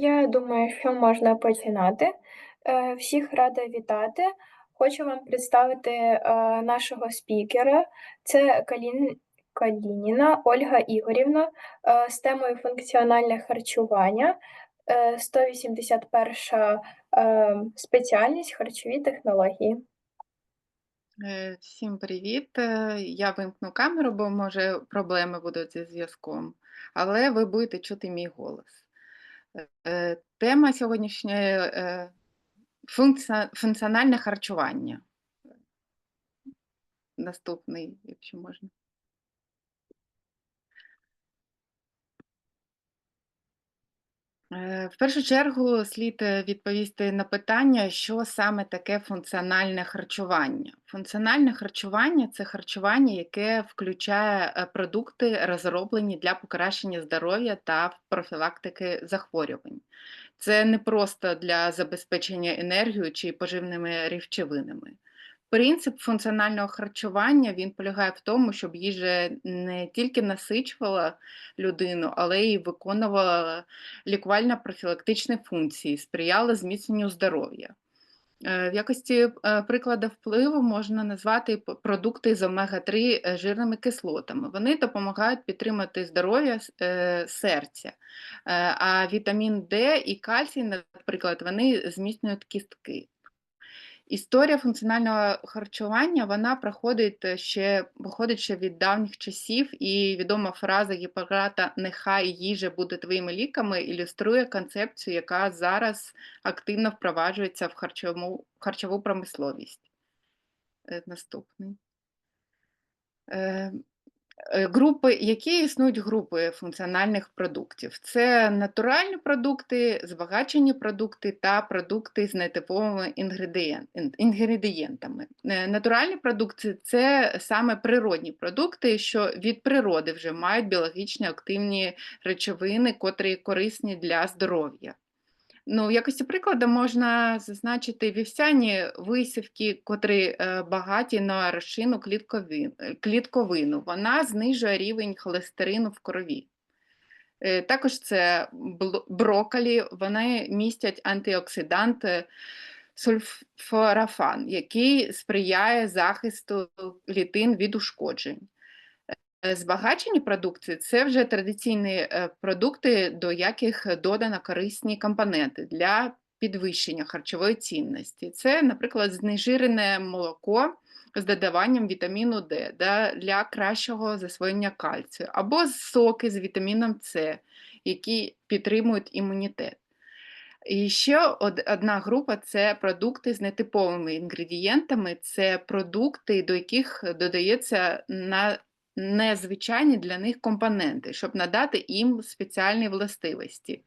Я думаю, що можна починати. Е, Всіх рада вітати. Хочу вам представити е, нашого спікера. Це Калін... Калініна Ольга Ігорівна е, з темою функціональне харчування, е, 181 е, спеціальність харчові технології. Всім привіт. Я вимкну камеру, бо може проблеми будуть зі зв'язком, але ви будете чути мій голос. Е, е, Тема сьогоднішньої е, функціональне харчування. Наступний, якщо можна. В першу чергу слід е, відповісти на питання, що саме таке функціональне харчування. Функціональне харчування це харчування, яке включає е, продукти, розроблені для покращення здоров'я та профілактики захворювань. Це не просто для забезпечення енергією чи поживними речовинами. Принцип функціонального харчування він полягає в тому, щоб їжа не тільки насичувала людину, але й виконувала лікувально-профілактичні функції, сприяла зміцненню здоров'я. Е, В якості е, прикладу впливу можна назвати продукти з омега-3 е, жирними кислотами. Вони допомагають підтримати здоров'я серця. А вітамін Д і кальцій, наприклад, вони зміцнюють кістки. Історія функціонального харчування вона проходить е, ще походить ще від давніх часів, і відома фраза Гіппократа Нехай їжа буде твоїми ліками ілюструє концепцію, яка зараз активно впроваджується в харчову, харчову промисловість. Е, Наступний. Е, Групи, які існують групи функціональних продуктів? Це натуральні продукти, збагачені продукти та продукти з нетиповими інгредієнтами. Е, Натуральні продукти це саме природні продукти, що від природи вже мають біологічно активні речовини, котрі корисні для здоров'я. Ну, в якості прикладу можна зазначити вівсяні висівки, котрі е, багаті на розчину е, клітковину. Вона знижує рівень холестерину в крові. Е, Також це брокколі, вони містять антиоксидант сульфорафан, який сприяє захисту клітин від ушкоджень. Збагачені продукти це вже традиційні е, продукти, до яких додано корисні компоненти для підвищення харчової цінності. Це, наприклад, знежирене молоко з додаванням вітаміну Д для кращого засвоєння кальцію, або соки з вітаміном С, які підтримують імунітет. І ще одна група це продукти з нетиповими інгредієнтами, це продукти, до яких додається на незвичайні для них компоненти, щоб надати їм спеціальні властивості.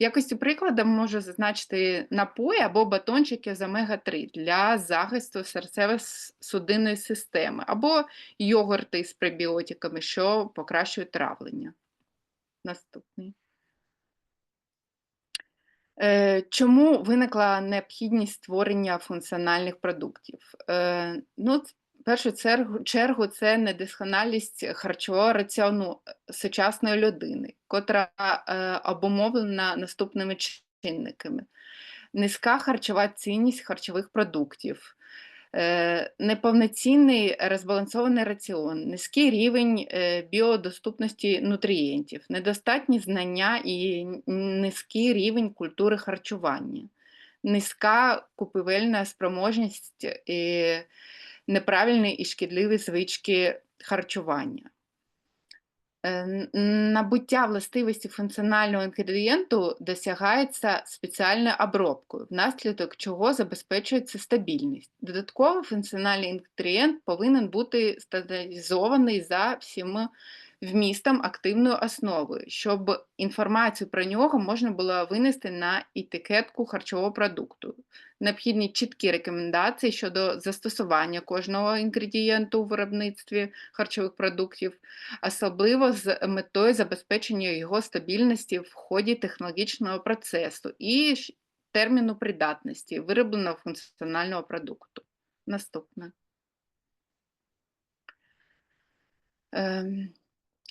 В якості прикладу можу зазначити напої або батончики з омега-3 для захисту серцево-судинної системи, або йогурти з пребіотиками, що покращують травлення. Наступний. Е, Чому виникла необхідність створення функціональних продуктів? Е, Ну, першу чергу, це недосконалість харчового раціону е, сучасної людини, котра е, обумовлена наступними чинниками: низька харчова цінність харчових продуктів. е, Неповноцінний розбалансований раціон, низький рівень біодоступності нутрієнтів, недостатні знання і низький рівень культури харчування, низька купівельна спроможність і неправильні і шкідливі звички харчування. Е, Набуття властивості функціонального інгредієнту досягається спеціальною обробкою, внаслідок чого забезпечується стабільність. Додатково функціональний інгредієнт повинен бути стандартизований за всім вмістом активною основою, щоб інформацію про нього можна було винести на етикетку харчового продукту. Необхідні чіткі рекомендації щодо застосування кожного інгредієнту у виробництві харчових продуктів, особливо з метою забезпечення його стабільності в ході технологічного процесу і терміну придатності виробленого функціонального продукту. Наступне. Ем,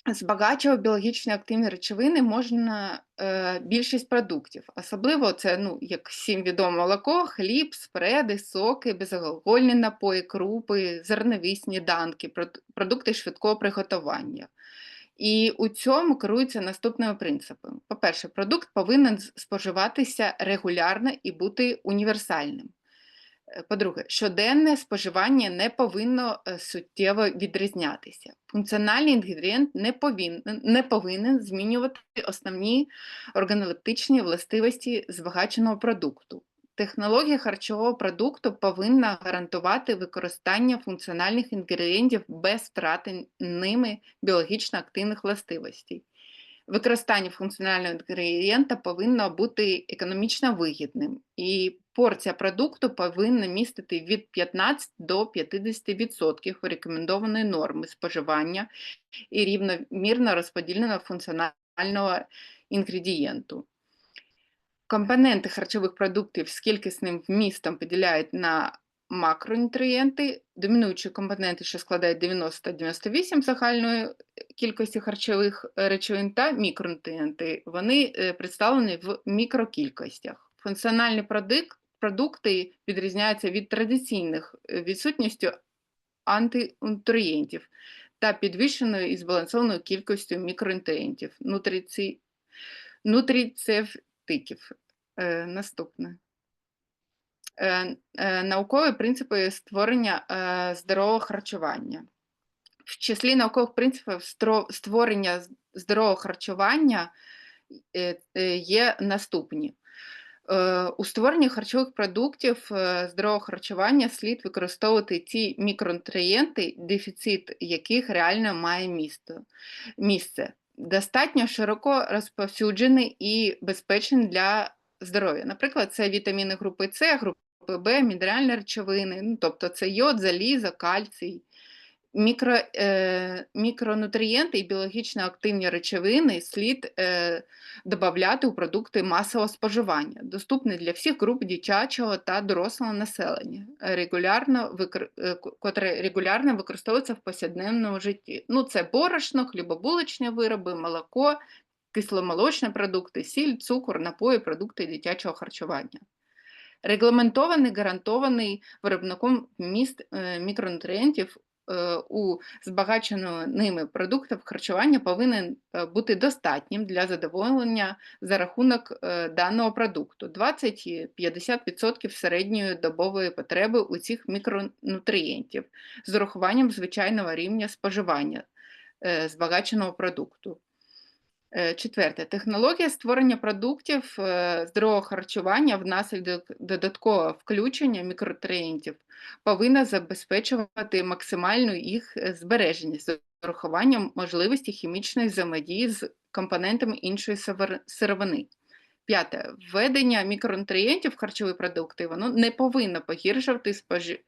Збагачувати біологічно активні речовини можна е, більшість продуктів. Особливо це, ну, як всім відомо, молоко, хліб, спреди, соки, безалкогольні напої, крупи, зернові сніданки, продукти швидкого приготування. І у цьому керуються наступними принципами. По-перше, продукт повинен споживатися регулярно і бути універсальним. Е, По-друге, щоденне споживання не повинно е, суттєво відрізнятися. Функціональний інгредієнт не повинен, не повинен змінювати основні органолептичні властивості збагаченого продукту. Технологія харчового продукту повинна гарантувати використання функціональних інгредієнтів без втрати ними біологічно активних властивостей. Використання функціонального інгредієнта повинно бути економічно вигідним, і порція продукту повинна містити від 15 до 50% рекомендованої норми споживання і рівномірно розподіленого функціонального інгредієнту. Компоненти харчових продуктів з кількісним вмістом поділяють на макронутрієнти, домінуючі компоненти, що складають 90-98 загальної кількості харчових е, речовин, та мікронутрієнти. Вони е, представлені в мікрокількостях. Функціональні продукти відрізняються від традиційних е, відсутністю антинутрієнтів та підвищеною і збалансованою кількістю мікронутрієнтів, нутриці... нутріцептиків. Е, наступне. Е, е, наукові принципи створення е, здорового харчування. В числі наукових принципів створення здорового харчування є наступні. У створенні харчових продуктів здорового харчування слід використовувати ті мікронутрієнти, дефіцит яких реально має місце. Достатньо широко розповсюджений і безпечний для здоров'я. Наприклад, це вітаміни групи С, групи Б, мінеральні речовини, ну, тобто це йод, залізо, кальцій. Мікро, е, мікронутрієнти і біологічно активні речовини слід е, додати у продукти масового споживання, доступні для всіх груп дитячого та дорослого населення, регулярно викр... е, котре регулярно використовується в повсякденному житті. Ну, це борошно, хлібобулочні вироби, молоко, кисломолочні продукти, сіль, цукор, напої, продукти дитячого харчування. Регламентований, гарантований виробником вміст е, мікронутрієнтів е, у збагаченого ними продуктів харчування повинен е, бути достатнім для задоволення за рахунок даного продукту 20-50% середньої добової потреби у цих мікронутрієнтів з урахуванням звичайного рівня споживання збагаченого продукту. Е, Четверте, технологія створення продуктів е, здорового харчування внаслідок додаткового включення мікронутрієнтів повинна забезпечувати максимальну їх е, збереження з урахуванням можливості хімічної взаємодії з компонентами іншої сировини. П'яте, введення мікронутрієнтів в харчові продукти воно не повинно погіршувати спожи-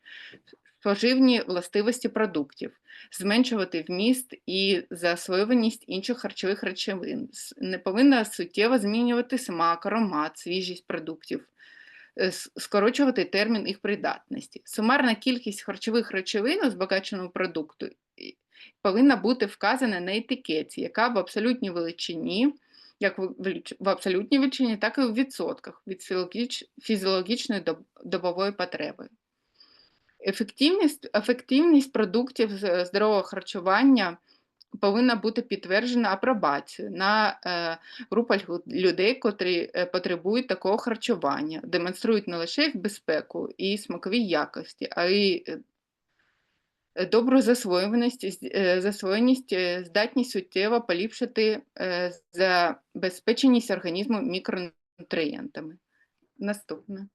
споживні властивості продуктів зменшувати вміст і засвоюваність інших харчових речовин, не повинна суттєво змінювати смак, аромат, свіжість продуктів, е, скорочувати термін їх придатності. Сумарна кількість харчових речовин у збагаченому продукту повинна бути вказана на етикеті, яка в абсолютній величині, як в абсолютній величині, так і в відсотках від фізіологічної добової потреби. Ефективність, ефективність продуктів здорового харчування повинна бути підтверджена апробацією на е, групах людей, котрі е, потребують такого харчування, демонструють не лише їх безпеку і смакові якості, а й е, е, добру е, засвоєність, е, здатність суттєво поліпшити е, забезпеченість організму мікронутрієнтами. Наступне.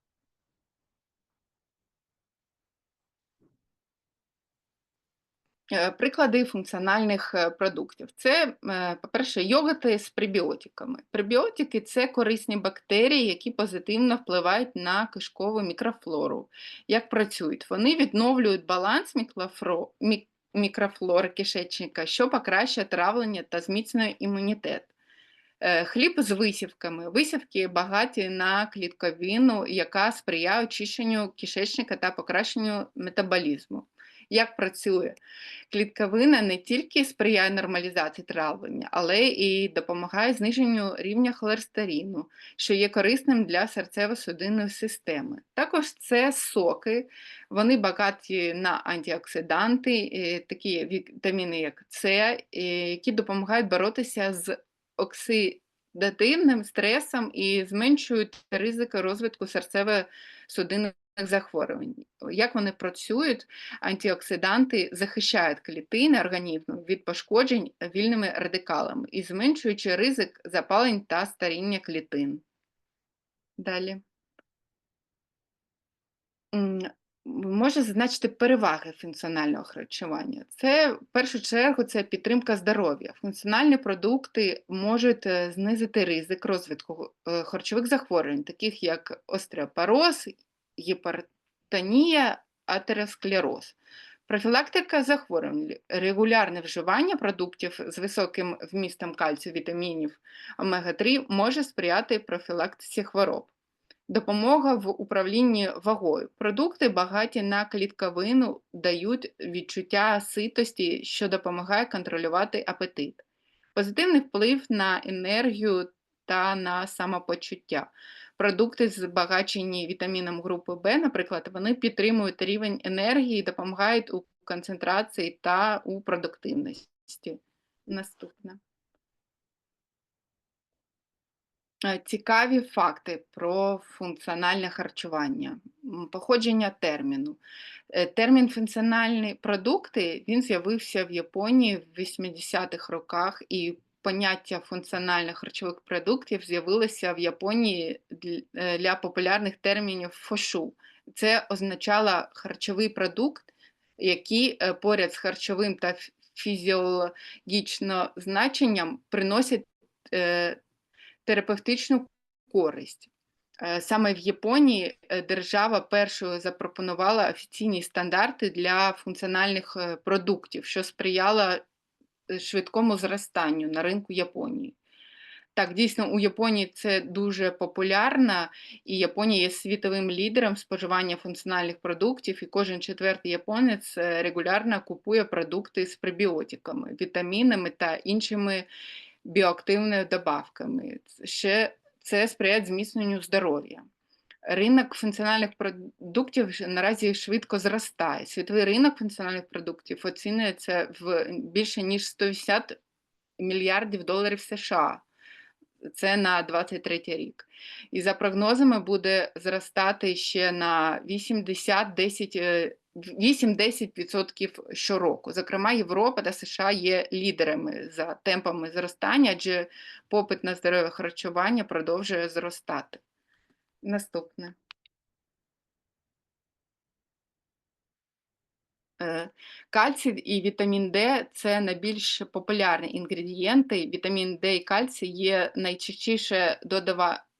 Приклади функціональних е, продуктів. Це, е, по-перше, йогурти з пребіотиками. Пребіотики це корисні бактерії, які позитивно впливають на кишкову мікрофлору. Як працюють? Вони відновлюють баланс мікрофро- мік- мікрофлори кишечника, що покращує травлення та зміцнює імунітет. Е, Хліб з висівками. Висівки багаті на клітковину, яка сприяє очищенню кишечника та покращенню метаболізму. Як працює? Клітковина не тільки сприяє нормалізації травлення, але і допомагає зниженню рівня холестерину, що є корисним для серцево-судинної системи. Також це соки, вони багаті на антиоксиданти, е, такі вітаміни, як С, е, які допомагають боротися з оксидативним стресом і зменшують ризики розвитку серцево-судинних захворювань. Як вони працюють? Антиоксиданти захищають клітини організму від пошкоджень вільними радикалами і зменшуючи ризик запалень та старіння клітин. Далі. М, Можна зазначити переваги функціонального харчування. Це в першу чергу це підтримка здоров'я. Функціональні продукти можуть е, знизити ризик розвитку е, харчових захворювань, таких як остеопороз, гіпертонія, атеросклероз. Профілактика захворювань, регулярне вживання продуктів з високим вмістом кальцію, вітамінів омега-3 може сприяти профілактиці хвороб. Допомога в управлінні вагою. Продукти, багаті на клітковину, дають відчуття ситості, що допомагає контролювати апетит. Позитивний вплив на енергію та на самопочуття. Продукти, збагачені вітаміном групи В, наприклад, вони підтримують рівень енергії допомагають у концентрації та у продуктивності. Наступне. Е, Цікаві факти про функціональне харчування, походження терміну. Е, Термін функціональні продукти він з'явився в Японії в 80-х роках, і поняття функціональних харчових продуктів з'явилося в Японії е, для популярних термінів фошу. Це означало харчовий продукт, який е, поряд з харчовим та фізіологічно значенням приносять е, терапевтичну користь. Е, Саме в Японії держава першою запропонувала офіційні стандарти для функціональних продуктів, що сприяло швидкому зростанню на ринку Японії. Так, дійсно, у Японії це дуже популярно, і Японія є світовим лідером споживання функціональних продуктів, і кожен четвертий японець е, регулярно купує продукти з пребіотиками, вітамінами та іншими біоактивними добавками. Ще це сприяє зміцненню здоров'я. Ринок функціональних продуктів наразі швидко зростає. Світовий ринок функціональних продуктів оцінюється в більше ніж 180 мільярдів доларів США. Це на 23 рік. І за прогнозами буде зростати ще на 80-10 е, 8-10% щороку. Зокрема, Європа та США є лідерами за темпами зростання, адже попит на здорове харчування продовжує зростати. Наступне. Е, Кальцій і вітамін Д це найбільш популярні інгредієнти. Вітамін Д і кальцій є найчастіше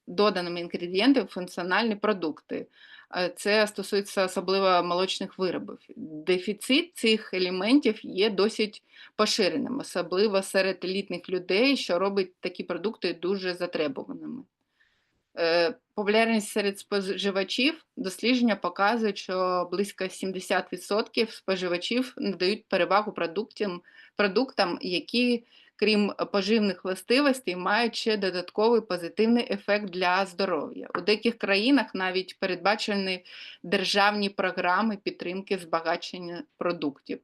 доданими інгредієнтами функціональні продукти. Е, Це стосується особливо молочних виробів. Дефіцит цих елементів є досить поширеним, особливо серед літніх людей, що робить такі продукти дуже затребуваними. Е, Популярність серед споживачів дослідження показують, що близько 70% споживачів надають перевагу продуктам, продуктам, які, крім поживних властивостей, мають ще додатковий позитивний ефект для здоров'я. У деяких країнах навіть передбачені державні програми підтримки збагачення продуктів.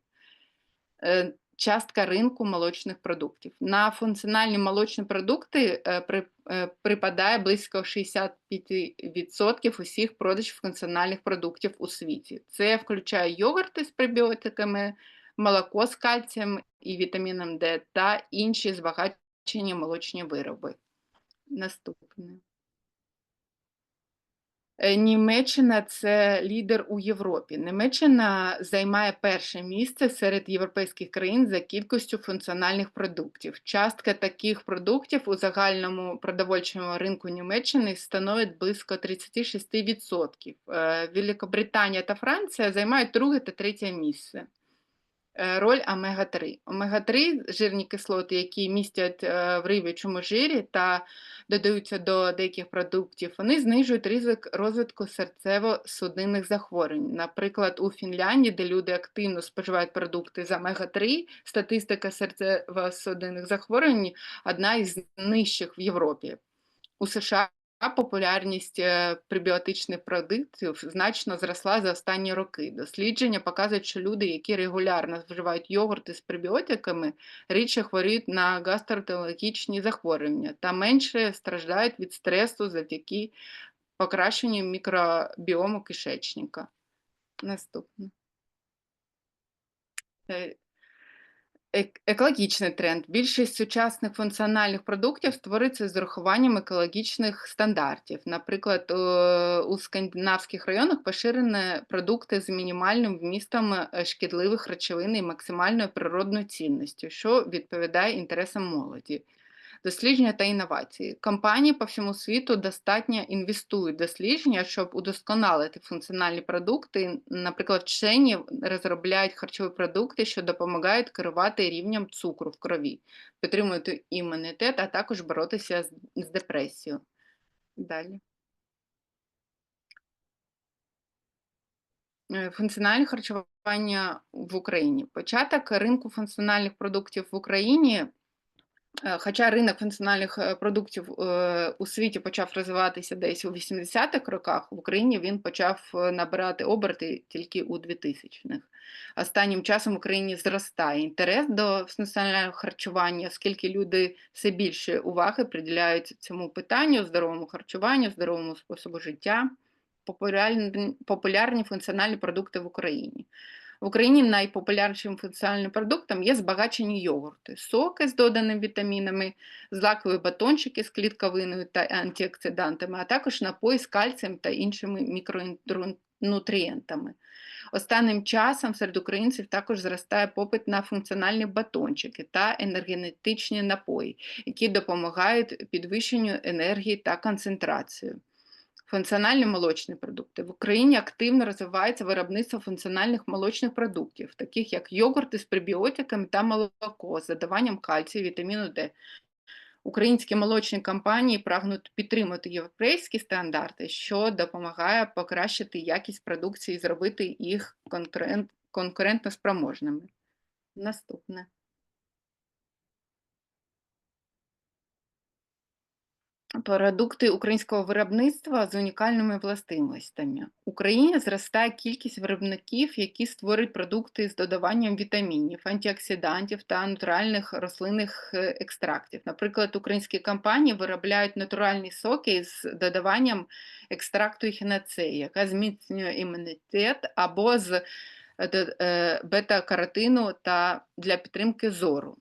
Частка ринку молочних продуктів. На функціональні молочні продукти при, е, припадає близько 65% усіх продажів функціональних продуктів у світі. Це включає йогурти з пребіотиками, молоко з кальцієм і вітаміном Д та інші збагачені молочні вироби. Наступне. Е, Німеччина це лідер у Європі. Німеччина займає перше місце серед європейських країн за кількістю функціональних продуктів. Частка таких продуктів у загальному продовольчому ринку Німеччини становить близько 36%. Е, Великобританія та Франція займають друге та третє місце. Е, Роль омега-3. Омега-3 жирні кислоти, які містять е, в риб'ячому жирі та додаються до деяких продуктів, вони знижують ризик розвитку серцево-судинних захворювань. Наприклад, у Фінляндії, де люди активно споживають продукти з омега-3, статистика серцево-судинних захворювань одна із нижчих в Європі. У США популярність е, пребіотичних продуктів значно зросла за останні роки. Дослідження показують, що люди, які регулярно вживають йогурти з пребіотиками, рідше хворіють на гастроентерологічні захворювання та менше страждають від стресу завдяки покращенню мікробіому кишечника. Наступне. Ек- Екологічний тренд. Більшість сучасних функціональних продуктів створюється з урахуванням екологічних стандартів. Наприклад, у скандинавських районах поширені продукти з мінімальним вмістом е, шкідливих речовин і максимальною природною цінністю, що відповідає інтересам молоді. Дослідження та інновації. Компанії по всьому світу достатньо інвестують в дослідження, щоб удосконалити функціональні продукти. Наприклад, вчені розробляють харчові продукти, що допомагають керувати рівнем цукру в крові, підтримувати імунітет, а також боротися з, депресією. Далі. Е, Функціональне харчування в Україні. Початок ринку функціональних продуктів в Україні Хоча ринок функціональних е, продуктів е, у світі почав розвиватися десь у 80-х роках, в Україні він почав набирати оберти тільки у 2000-х. Останнім часом в Україні зростає інтерес до функціонального харчування, оскільки люди все більше уваги приділяють цьому питанню, здоровому харчуванню, здоровому способу життя, популярні, популярні функціональні продукти в Україні. В Україні найпопулярнішим функціональним продуктом є збагачені йогурти, соки з доданими вітамінами, злакові батончики з клітковиною та антиоксидантами, а також напої з кальцієм та іншими мікронутрієнтами. Останнім часом серед українців також зростає попит на функціональні батончики та енергетичні напої, які допомагають підвищенню енергії та концентрації. Функціональні молочні продукти. В Україні активно розвивається виробництво функціональних молочних продуктів, таких як йогурти з пребіотиками та молоко з додаванням кальцію, вітаміну Д. Українські молочні компанії прагнуть підтримати європейські стандарти, що допомагає покращити якість продукції і зробити їх конкурент, конкурентно спроможними. Наступне. Продукти українського виробництва з унікальними властивостями. В Україні зростає кількість виробників, які створюють продукти з додаванням вітамінів, антиоксидантів та натуральних рослинних е, екстрактів. Наприклад, українські компанії виробляють натуральні соки з додаванням екстракту ехінацеї, яка зміцнює імунітет або з е, е, бета-каротину та для підтримки зору.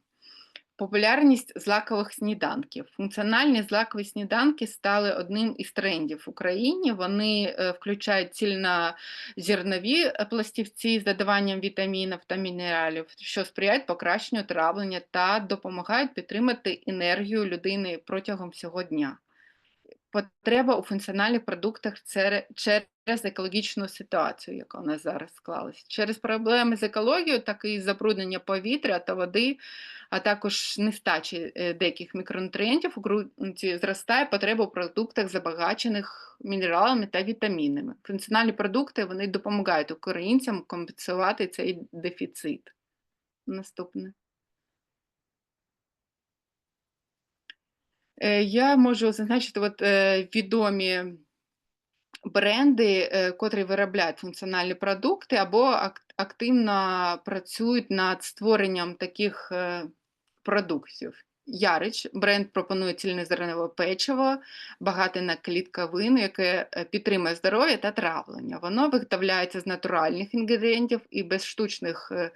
Популярність злакових сніданків. Функціональні злакові сніданки стали одним із трендів в Україні. Вони е, включають цільнозернові е, пластівці з додаванням вітамінів та мінералів, що сприяють покращенню травлення та допомагають підтримати енергію людини протягом всього дня. Потреба у функціональних продуктах цере- через екологічну ситуацію, яка у нас зараз склалась. Через проблеми з екологією, так і забруднення повітря та води, а також нестачі е, деяких мікронутрієнтів у ґрунті зростає потреба у продуктах, забагачених мінералами та вітамінами. Функціональні продукти вони допомагають українцям компенсувати цей дефіцит. Наступне. Е, Я можу зазначити от, е, відомі бренди, е, котрі виробляють функціональні продукти або ак- активно працюють над створенням таких е, продуктів. Ярич бренд пропонує цільнозернове печиво, багате на клітковину, яке е, підтримує здоров'я та травлення. Воно виготовляється з натуральних інгредієнтів і без штучних е,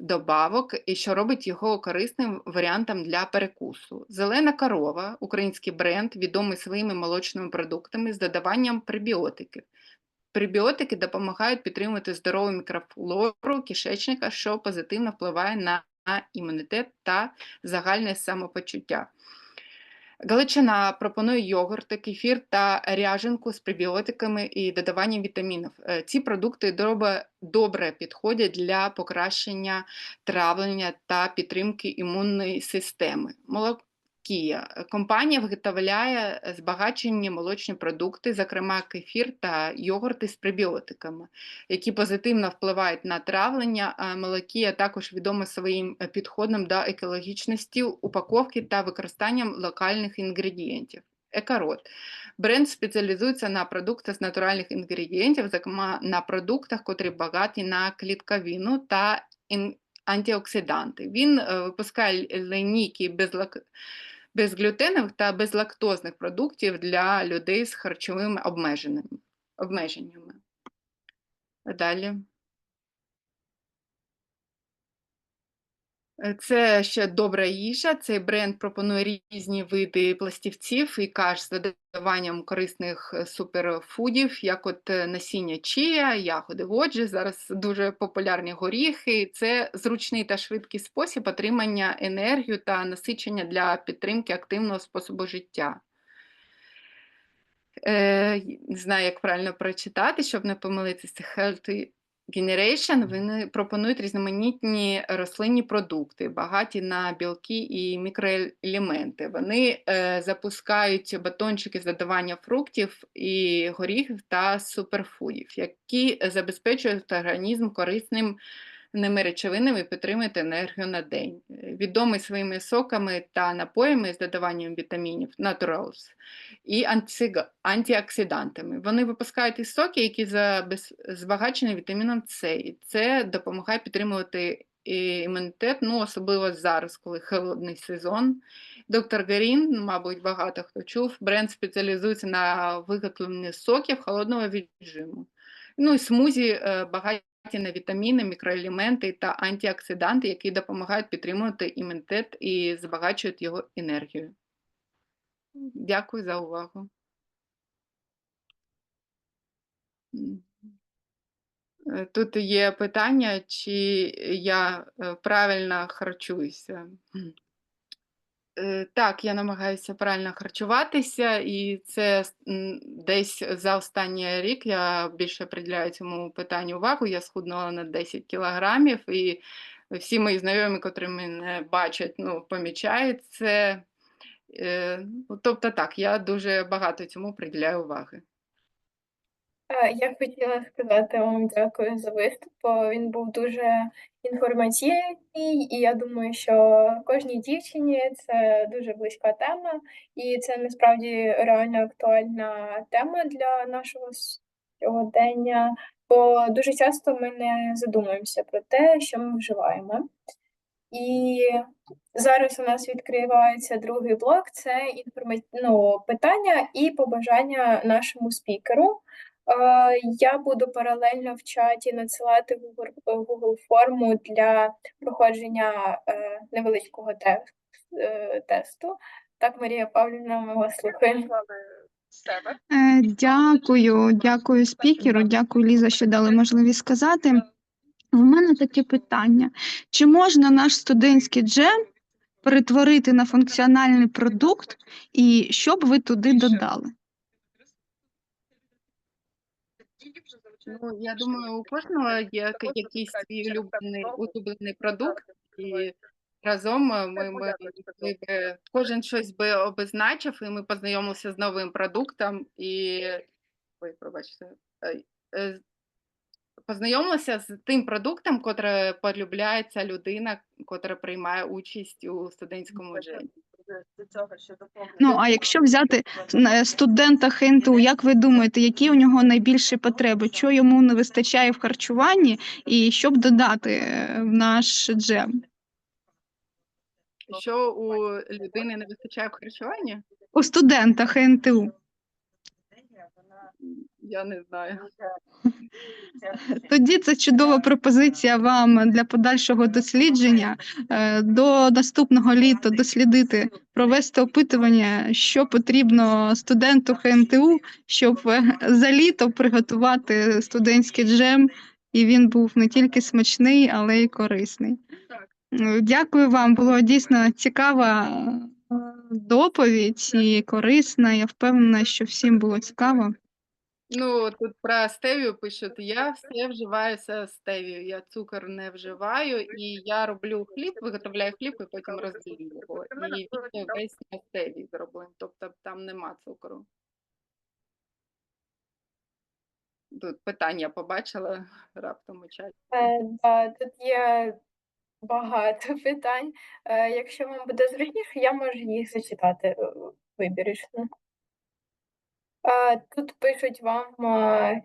добавок, і що робить його корисним варіантом для перекусу. Зелена корова, український бренд, відомий своїми молочними продуктами з додаванням пребіотиків. Пребіотики допомагають підтримувати здорову мікрофлору кишечника, що позитивно впливає на імунітет та загальне самопочуття. Галичина пропонує йогурти, кефір та ряженку з прибіотиками і додаванням вітамінів. Е, Ці продукти добре підходять для покращення травлення та підтримки імунної системи. Е, Компанія виготовляє е, збагачені молочні продукти, зокрема кефір та йогурти з пребіотиками, які позитивно впливають на травлення. Молокія також відома своїм е, підходом до екологічності упаковки та використанням локальних інгредієнтів. Екарот. Бренд спеціалізується на продуктах з натуральних інгредієнтів, зокрема на продуктах, котрі багаті на клітковину та антиоксиданти. Він е, випускає лінійки безлак... безглютенових та безлактозних продуктів для людей з харчовими обмеженнями. Далі. Це ще добра їжа. Цей бренд пропонує різні види пластівців і каш з додаванням корисних е, суперфудів, як от е, насіння чія, ягоди годжі. Зараз дуже популярні горіхи. Це зручний та швидкий спосіб отримання енергії та насичення для підтримки активного способу життя. Е, не знаю, як правильно прочитати, щоб не помилитися. Healthy Generation вони пропонують різноманітні рослинні продукти, багаті на білки і мікроелементи. Вони е, запускають батончики з додавання фруктів і горіхів та суперфудів, які забезпечують організм корисним ними речовинами і енергію на день. Відомий своїми соками та напоями з додаванням вітамінів Naturals і антиоксидантами. Вони випускають і соки, які збагачені вітаміном С. І це допомагає підтримувати і імунітет, ну особливо зараз, коли холодний сезон. Доктор Гарін, мабуть, багато хто чув, бренд спеціалізується на виготовленні соків холодного віджиму. Ну і смузі е, багаті на вітаміни, мікроелементи та антиоксиданти, які допомагають підтримувати імунітет і збагачують його енергію. Дякую за увагу. Е, Тут є питання, чи я е, правильно харчуюся. Е, Так, я намагаюся правильно харчуватися, і це десь за останній рік я більше приділяю цьому питанню увагу. Я схуднула на 10 кілограмів, і всі мої знайомі, котрі мене бачать, ну, помічають це. Е, ну, Тобто так, я дуже багато цьому приділяю уваги. Е, Я хотіла сказати вам дякую за виступ. Він був дуже інформаційний, і я думаю, що кожній дівчині це дуже близька тема, і це насправді реально актуальна тема для нашого сьогодення. Бо дуже часто ми не задумуємося про те, що ми вживаємо. І зараз у нас відкривається другий блок це інформа... ну, питання і побажання нашому спікеру. Е, Я буду паралельно в чаті надсилати Google, Google форму для проходження е, невеличкого е, тесту. Так, Марія Павлівна, ми вас слухаємо. Е, Дякую, дякую спікеру, дякую, Ліза, що дали можливість сказати. У мене таке питання: чи можна наш студентський джем перетворити на функціональний продукт, і що б ви туди додали? Ну, я думаю, у кожного є якийсь свій улюблений, улюблений продукт, і разом ми, ми, ми би- кожен щось би обозначив, і ми познайомилися з новим продуктом, і ой, пробачте, е, е, познайомилися з тим продуктом, котре полюбляє людина, котра приймає участь у студентському Ну, а якщо взяти е, студента ХНТУ, як ви думаєте, які у нього найбільші потреби? Що йому не вистачає в харчуванні, і що б додати е, в наш джем? Що у людини не вистачає в харчуванні? У студента ХНТУ. Я не знаю. Тоді це чудова пропозиція вам для подальшого дослідження. Е, До наступного літа дослідити, провести опитування, що потрібно студенту ХНТУ, щоб е, за літо приготувати студентський джем, і він був не тільки смачний, але й корисний. Е, Дякую вам, було дійсно цікаво. Е, доповідь і корисна. Я впевнена, що всім було цікаво. Ну, тут про стевію пишуть: я все вживаюся стевію, я цукор не вживаю, і я роблю хліб, виготовляю хліб і потім розділю його. І він весь на стевії зроблений, тобто там нема цукру. Тут питання побачила раптом у чаті. Е, да, тут є багато питань. Е, якщо вам буде зручніше, я можу їх зачитати е, вибірочно. Тут пишуть вам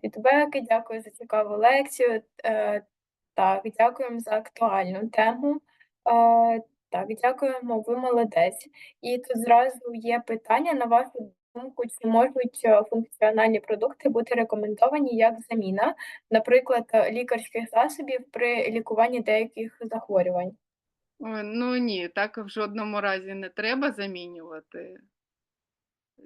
фідбеки, дякую за цікаву лекцію. Е, так, дякуємо за актуальну тему. Е, так, дякуємо, ви молодець. І тут зразу є питання на вашу думку, чи можуть е, функціональні продукти бути рекомендовані як заміна, наприклад, лікарських засобів при лікуванні деяких захворювань. Ну ні, так в жодному разі не треба замінювати.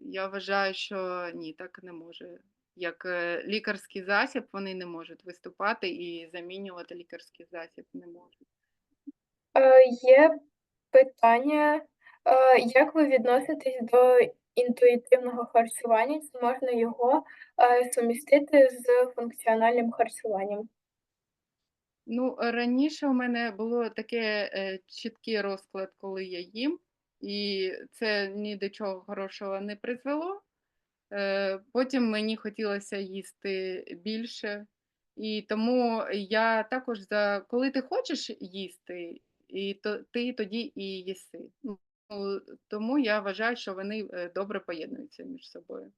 Я вважаю, що ні, так не може. Як е, лікарський засіб, вони не можуть виступати і замінювати лікарський засіб не можуть. Е, Є питання, е, як ви відноситесь до інтуїтивного харчування? Чи можна його е, сумістити з функціональним харчуванням? Ну, раніше у мене було таке е, чіткий розклад, коли я їм, і це ні до чого хорошого не призвело. Е, Потім мені хотілося їсти більше, і тому я також за коли ти хочеш їсти, і то ти тоді і їси. Ну, тому я вважаю, що вони е, добре поєднуються між собою.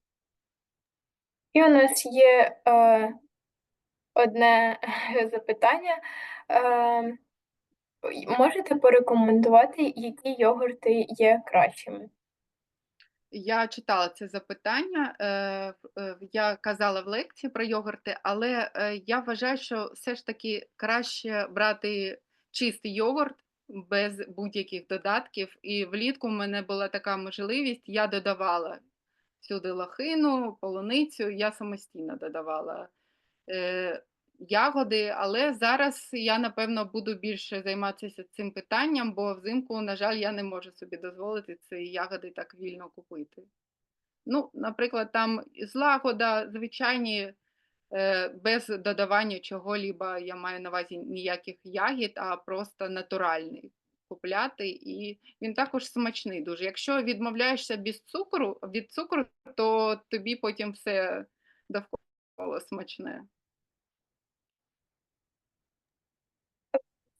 І у нас є е, одне запитання. Е, можете порекомендувати, які йогурти є кращими? Я читала це запитання, е, е, я казала в лекції про йогурти, але е, я вважаю, що все ж таки краще брати чистий йогурт без будь-яких додатків. І влітку в мене була така можливість, я додавала сюди лохину, полуницю, я самостійно додавала ягоди, але зараз я, напевно, буду більше займатися цим питанням, бо взимку, на жаль, я не можу собі дозволити ці ягоди так вільно купити. Ну, наприклад, там злагода, звичайні, е, без додавання чого-либо, я маю на увазі ніяких ягід, а просто натуральний купляти, і він також смачний дуже. Якщо відмовляєшся без цукру, від цукру, то тобі потім все довкола смачне.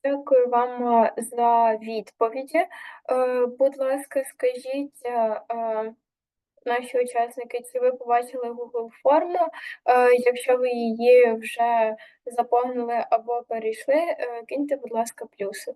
Дякую вам е, за відповіді. Е, Будь ласка, скажіть, е, наші учасники, чи ви побачили Google форму? Якщо ви її вже заповнили або перейшли, киньте, будь ласка, плюси.